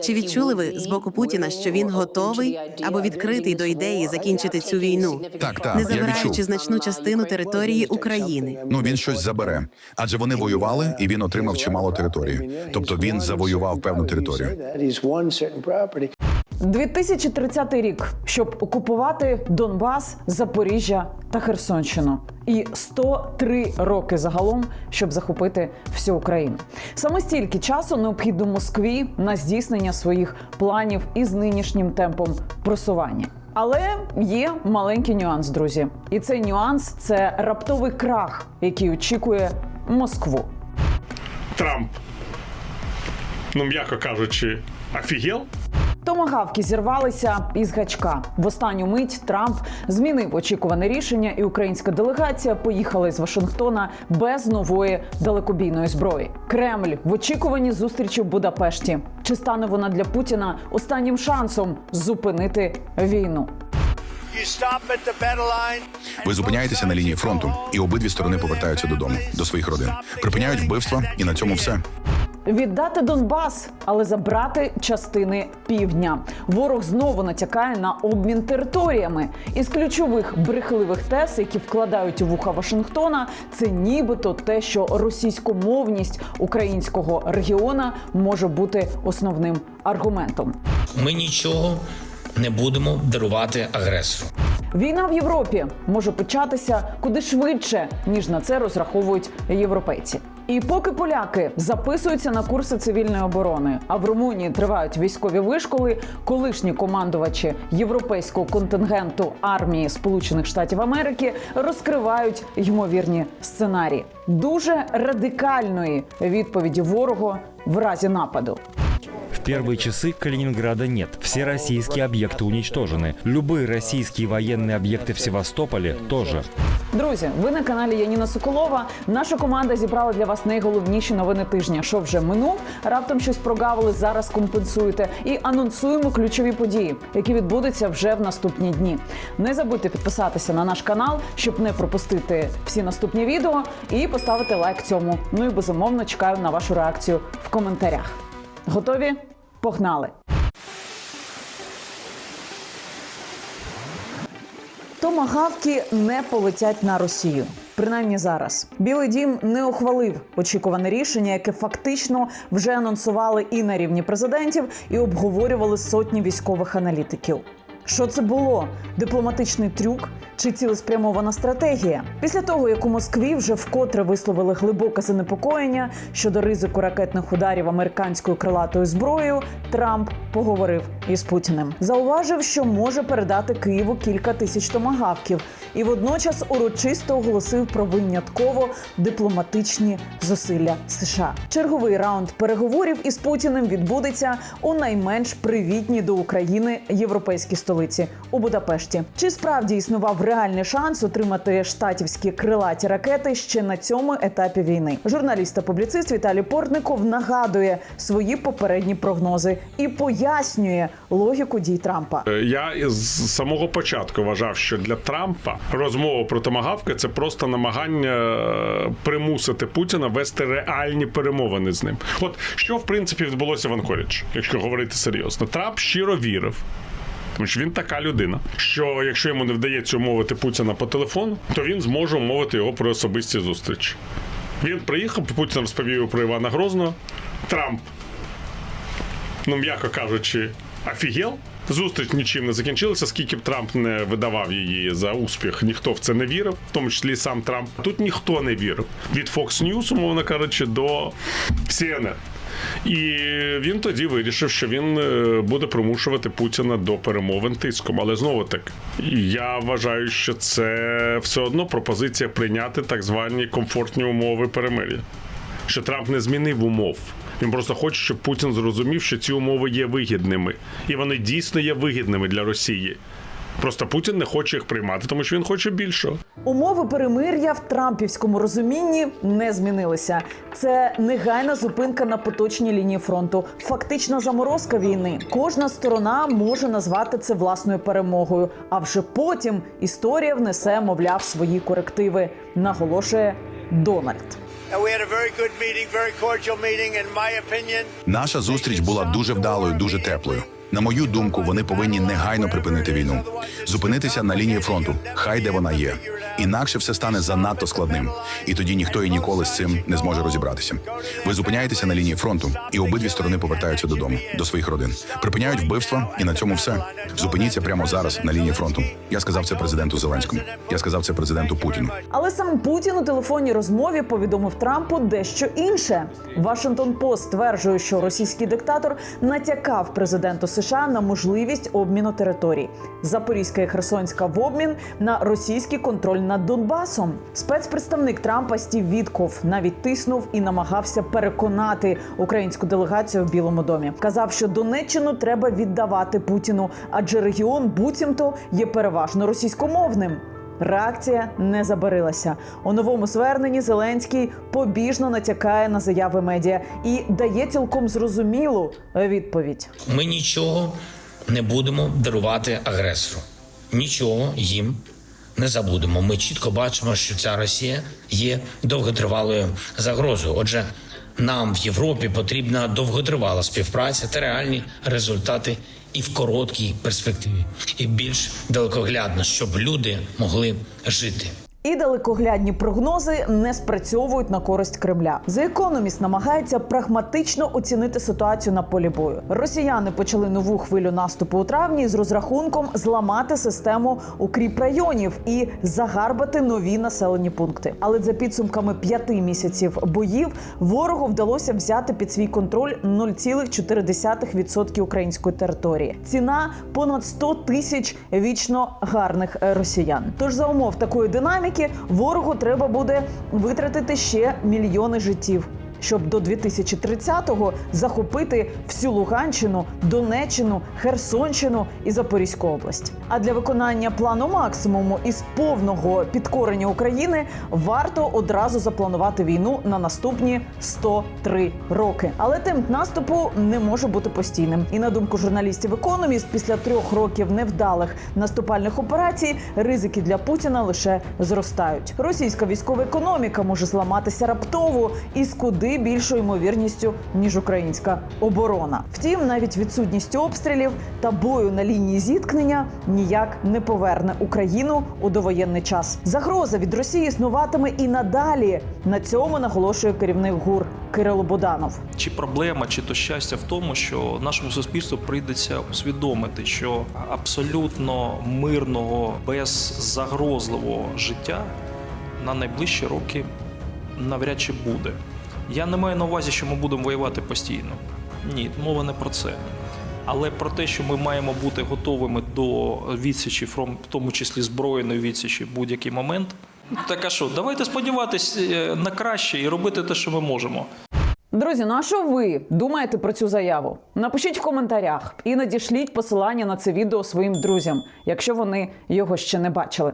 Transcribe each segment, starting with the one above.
Чи відчули ви з боку Путіна, що він готовий або відкритий до ідеї закінчити цю війну, Так, так, не я забираючи відчув. значну частину території України? Ну він щось забере, адже вони воювали, і він отримав чимало території. Тобто він завоював певну територію. 2030 рік, щоб окупувати Донбас, Запоріжжя та Херсонщину, і 103 роки загалом, щоб захопити всю Україну. Саме стільки часу необхідно Москві на здійснення своїх планів із нинішнім темпом просування. Але є маленький нюанс, друзі, і цей нюанс це раптовий крах, який очікує Москву. Трамп, ну м'яко кажучи, офігел? Томагавки зірвалися із гачка. В останню мить Трамп змінив очікуване рішення, і українська делегація поїхала з Вашингтона без нової далекобійної зброї. Кремль в очікуванні зустрічі в Будапешті. Чи стане вона для Путіна останнім шансом зупинити війну? Ви зупиняєтеся на лінії фронту, і обидві сторони повертаються додому, до своїх родин, припиняють вбивства, і на цьому все. Віддати Донбас, але забрати частини півдня. Ворог знову натякає на обмін територіями. Із ключових брехливих тез, які вкладають у вуха Вашингтона, це нібито те, що російськомовність українського регіона може бути основним аргументом. Ми нічого не будемо дарувати агресору. Війна в Європі може початися куди швидше, ніж на це розраховують європейці. І поки поляки записуються на курси цивільної оборони, а в Румунії тривають військові вишколи, колишні командувачі європейського контингенту армії Сполучених Штатів Америки розкривають ймовірні сценарії дуже радикальної відповіді ворогу в разі нападу В первые часы Калининграда нет. Все российские объекты уничтожены. Любые российские военные объекты в Севастополе тоже. Друзі, ви на каналі Яніна Соколова. Наша команда зібрала для вас найголовніші новини тижня. Що вже минув, раптом щось прогавили, зараз компенсуєте і анонсуємо ключові події, які відбудуться вже в наступні дні. Не забудьте підписатися на наш канал, щоб не пропустити всі наступні відео, і поставити лайк цьому. Ну і безумовно чекаю на вашу реакцію в коментарях. Готові? Погнали! Томагавки не полетять на Росію. Принаймні зараз Білий Дім не ухвалив очікуване рішення, яке фактично вже анонсували і на рівні президентів, і обговорювали сотні військових аналітиків. Що це було? Дипломатичний трюк чи цілеспрямована стратегія? Після того, як у Москві вже вкотре висловили глибоке занепокоєння щодо ризику ракетних ударів американською крилатою зброєю, Трамп поговорив із Путіним. Зауважив, що може передати Києву кілька тисяч томагавків, і водночас урочисто оголосив про винятково дипломатичні зусилля США. Черговий раунд переговорів із Путіним відбудеться у найменш привітній до України європейській столиці у Будапешті. Чи справді існував реальний шанс отримати штатівські крилаті ракети ще на цьому етапі війни? Журналіст та публіцист Віталій Портников нагадує свої попередні прогнози і пояснює логіку дій Трампа. Е, Я з самого початку вважав, що для Трампа розмова про томагавки це просто намагання е, примусити Путіна вести реальні перемовини з ним. От що в принципі відбулося в Анкорідж, якщо говорити серйозно, Трамп щиро вірив. Тому що він така людина, що якщо йому не вдається умовити Путіна по телефону, то він зможе умовити його про особисті зустрічі. Він приїхав, Путін розповів про Івана Грозного. Трамп ну м'яко кажучи, офігел. Зустріч нічим не закінчилася, скільки б Трамп не видавав її за успіх, ніхто в це не вірив, в тому числі сам Трамп. Тут ніхто не вірив. Від Fox News, умовно кажучи, до CNN. І він тоді вирішив, що він е, буде примушувати Путіна до перемовин тиском. Але знову таки, я вважаю, що це все одно пропозиція прийняти так звані комфортні умови перемир'я що Трамп не змінив умов. Він просто хоче, щоб Путін зрозумів, що ці умови є вигідними, і вони дійсно є вигідними для Росії. Просто Путін не хоче їх приймати, тому що він хоче більшого. Умови перемир'я в трампівському розумінні не змінилися. Це негайна зупинка на поточній лінії фронту, фактична заморозка війни. Кожна сторона може назвати це власною перемогою. А вже потім історія внесе, мовляв, свої корективи, наголошує Дональд. Наша зустріч була дуже вдалою, дуже теплою. На мою думку, вони повинні негайно припинити війну, зупинитися на лінії фронту, хай де вона є. Інакше все стане занадто складним, і тоді ніхто і ніколи з цим не зможе розібратися. Ви зупиняєтеся на лінії фронту, і обидві сторони повертаються додому, до своїх родин, припиняють вбивства, і на цьому все. Зупиніться прямо зараз на лінії фронту. Я сказав це президенту Зеленському. Я сказав це президенту Путіну. Але сам Путін у телефонній розмові повідомив Трампу дещо інше. Вашингтон Пост стверджує, що російський диктатор натякав президенту США на можливість обміну територій. Запорізька і Херсонська в обмін на російський контроль над Донбасом. Спецпредставник Трампа Стів Вітков навіть тиснув і намагався переконати українську делегацію в Білому домі. Казав, що Донеччину треба віддавати Путіну, адже регіон буцімто є переважно російськомовним. Реакція не забарилася. У новому зверненні Зеленський побіжно натякає на заяви медіа і дає цілком зрозумілу відповідь. Ми нічого не будемо дарувати агресору. Нічого їм не забудемо. Ми чітко бачимо, що ця Росія є довготривалою загрозою. Отже, нам в Європі потрібна довготривала співпраця та реальні результати і в короткій перспективі, і більш далекоглядно, щоб люди могли жити. І далекоглядні прогнози не спрацьовують на користь Кремля. За економіст намагається прагматично оцінити ситуацію на полі бою. Росіяни почали нову хвилю наступу у травні з розрахунком зламати систему укріп районів і загарбати нові населені пункти. Але за підсумками п'яти місяців боїв ворогу вдалося взяти під свій контроль 0,4% української території. Ціна понад 100 тисяч вічно гарних е, росіян. Тож за умов такої динаміки ворогу треба буде витратити ще мільйони життів. Щоб до 2030-го захопити всю Луганщину, Донеччину, Херсонщину і Запорізьку область. А для виконання плану максимуму із повного підкорення України варто одразу запланувати війну на наступні 103 роки. Але темп наступу не може бути постійним. І на думку журналістів економіст, після трьох років невдалих наступальних операцій ризики для Путіна лише зростають. Російська військова економіка може зламатися раптово і з більшою ймовірністю ніж українська оборона. Втім, навіть відсутність обстрілів та бою на лінії зіткнення ніяк не поверне Україну у довоєнний час. Загроза від Росії існуватиме і надалі. На цьому наголошує керівник ГУР Кирило Буданов. Чи проблема, чи то щастя в тому, що нашому суспільству прийдеться усвідомити, що абсолютно мирного, беззагрозливого життя на найближчі роки навряд чи буде. Я не маю на увазі, що ми будемо воювати постійно. Ні, мова не про це. Але про те, що ми маємо бути готовими до відсічі, в тому числі збройної відсічі, будь-який момент. Так а що, давайте сподіватись е, на краще і робити те, що ми можемо. Друзі, ну а що ви думаєте про цю заяву? Напишіть в коментарях і надішліть посилання на це відео своїм друзям, якщо вони його ще не бачили.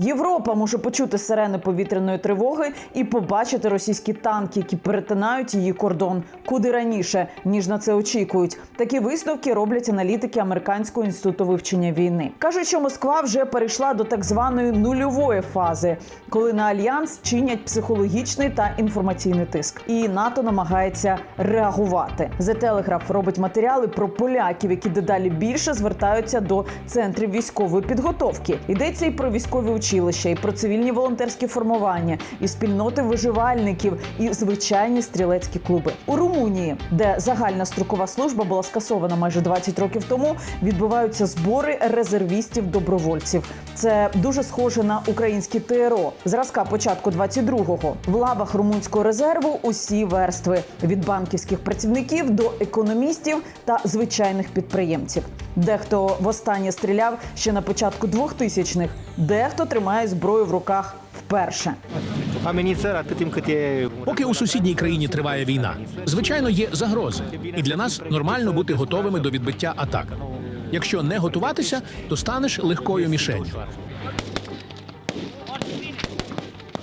Європа може почути сирени повітряної тривоги і побачити російські танки, які перетинають її кордон куди раніше, ніж на це очікують. Такі висновки роблять аналітики американського інституту вивчення війни. кажуть, що Москва вже перейшла до так званої нульової фази, коли на альянс чинять психологічний та інформаційний тиск, і НАТО намагається реагувати. The Telegraph робить матеріали про поляків, які дедалі більше звертаються до центрів військової підготовки. Йдеться і про військові училища, і про цивільні волонтерські формування, і спільноти виживальників, і звичайні стрілецькі клуби у Румунії, де загальна строкова служба була скасована майже 20 років тому. Відбуваються збори резервістів-добровольців. Це дуже схоже на українські ТРО зразка початку 22-го. В лавах румунського резерву усі верстви від банківських працівників до економістів та звичайних підприємців. Дехто востаннє стріляв ще на початку 2000-х, дехто тримає зброю в руках вперше. Timp cât e Поки у сусідній країні триває війна, звичайно, є загрози, і для нас нормально бути готовими до відбиття атак. Якщо не готуватися, то станеш легкою мішенью.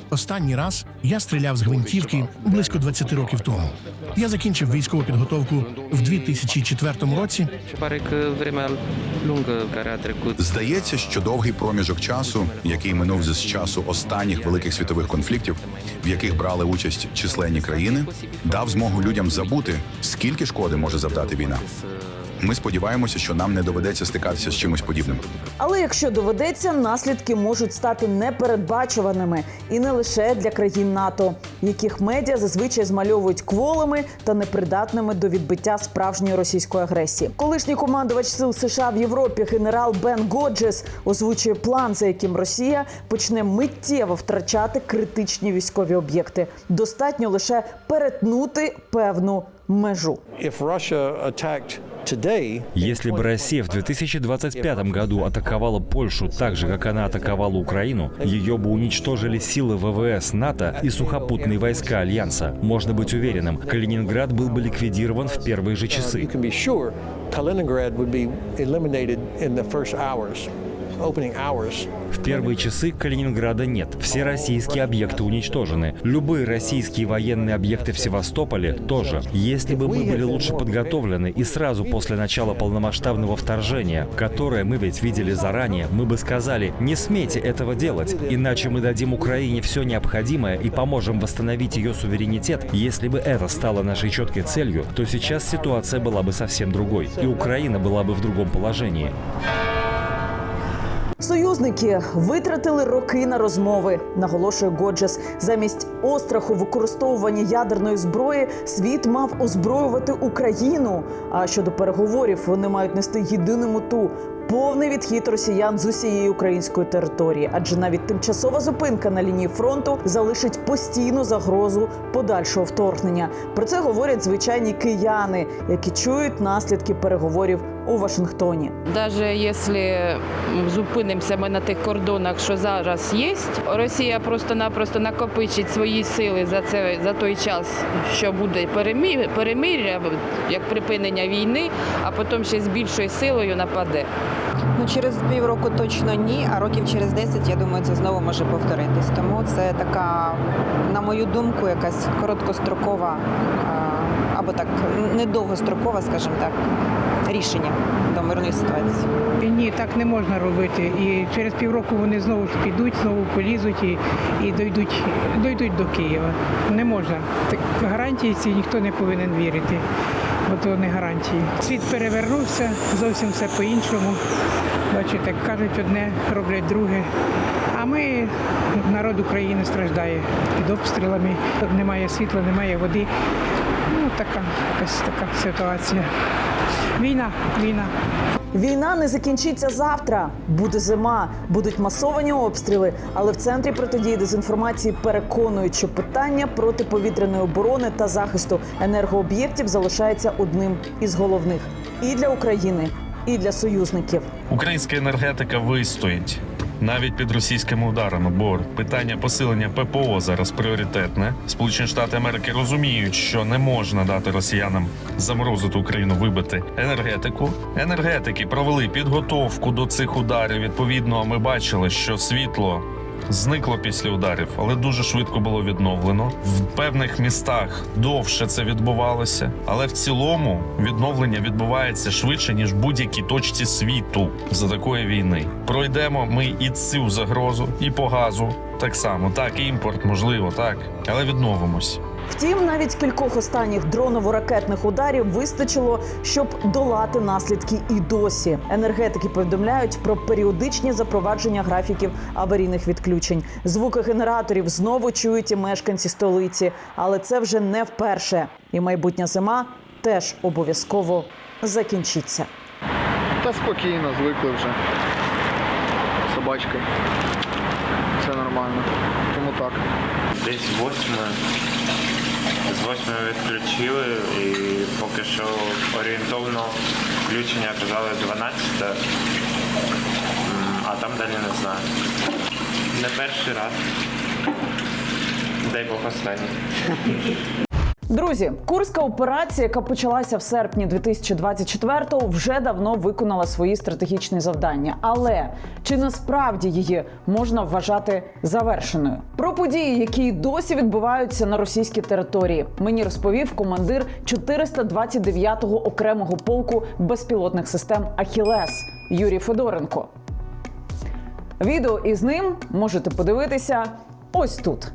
Останній раз я стріляв з гвинтівки близько 20 років тому. Я закінчив військову підготовку в 2004 році. Здається, що довгий проміжок часу, який минув з часу останніх великих світових конфліктів, в яких брали участь численні країни, дав змогу людям забути, скільки шкоди може завдати війна. Ми сподіваємося, що нам не доведеться стикатися з чимось подібним. Але якщо доведеться, наслідки можуть стати непередбачуваними і не лише для країн НАТО, яких медіа зазвичай змальовують кволими та непридатними до відбиття справжньої російської агресії. Колишній командувач сил США в Європі генерал Бен Годжес озвучує план, за яким Росія почне миттєво втрачати критичні військові об'єкти. Достатньо лише перетнути певну межу. If Russia attacked today, Если бы Россия в 2025 году атаковала Польшу так же, как она атаковала Украину, ее бы уничтожили силы ВВС НАТО и сухопутные войска Альянса. Можно быть уверенным, Калининград был бы ликвидирован в первые же you часы. В первые часы Калининграда нет. Все российские объекты уничтожены. Любые российские военные объекты в Севастополе тоже. Если бы мы были лучше подготовлены и сразу после начала полномасштабного вторжения, которое мы ведь видели заранее, мы бы сказали, не смейте этого делать, иначе мы дадим Украине все необходимое и поможем восстановить ее суверенитет. Если бы это стало нашей четкой целью, то сейчас ситуация была бы совсем другой, и Украина была бы в другом положении. Союзники витратили роки на розмови, наголошує Годжес. Замість остраху використовування ядерної зброї світ мав озброювати Україну. А щодо переговорів, вони мають нести єдину мету повний відхід росіян з усієї української території, адже навіть тимчасова зупинка на лінії фронту залишить постійну загрозу подальшого вторгнення. Про це говорять звичайні кияни, які чують наслідки переговорів у Вашингтоні. Навіть якщо зупинимося ми на тих кордонах, що зараз є, Росія просто-напросто накопичить свої сили за це за той час, що буде перемир'я, як припинення війни, а потім ще з більшою силою нападе. Ну, через півроку точно ні, а років через 10, я думаю, це знову може повторитись. Тому це така, на мою думку, якась короткострокова або так недовгострокова, скажімо так, рішення до мирної ситуації. Ні, так не можна робити. І через півроку вони знову ж підуть, знову полізуть і, і дойдуть, дойдуть до Києва. Не можна. Так, гарантії ці ніхто не повинен вірити. Бо то не гарантії. Світ перевернувся, зовсім все по-іншому. Бачите, кажуть одне, роблять друге. А ми, народ України, страждає під обстрілами. Немає світла, немає води. Така якась така ситуація. Війна, війна. Війна не закінчиться завтра. Буде зима, будуть масовані обстріли. Але в центрі протидії дезінформації переконують, що питання протиповітряної оборони та захисту енергооб'єктів залишається одним із головних і для України, і для союзників. Українська енергетика вистоїть навіть під російськими ударами, бо питання посилення ППО зараз пріоритетне. Сполучені Штати Америки розуміють, що не можна дати росіянам заморозити Україну, вибити енергетику. Енергетики провели підготовку до цих ударів. Відповідно, ми бачили, що світло. Зникло після ударів, але дуже швидко було відновлено. В певних містах довше це відбувалося, але в цілому відновлення відбувається швидше ніж в будь-якій точці світу за такої війни. Пройдемо ми і цю загрозу, і по газу так само. Так, імпорт можливо, так, але відновимось. Втім, навіть кількох останніх дроново-ракетних ударів вистачило, щоб долати наслідки і досі. Енергетики повідомляють про періодичні запровадження графіків аварійних відключень. Звуки генераторів знову чують і мешканці столиці, але це вже не вперше. І майбутня зима теж обов'язково закінчиться. Та спокійно, звикли вже. Собачка. Нормально. Тому так. Десь восьме. З восьми відключили і поки що орієнтовно включення казали 12, а там далі не знаю. Не перший раз. Дай Бог останній. Друзі, курська операція, яка почалася в серпні 2024-го, вже давно виконала свої стратегічні завдання. Але чи насправді її можна вважати завершеною? Про події, які досі відбуваються на російській території, мені розповів командир 429-го окремого полку безпілотних систем Ахілес Юрій Федоренко. Відео із ним можете подивитися ось тут.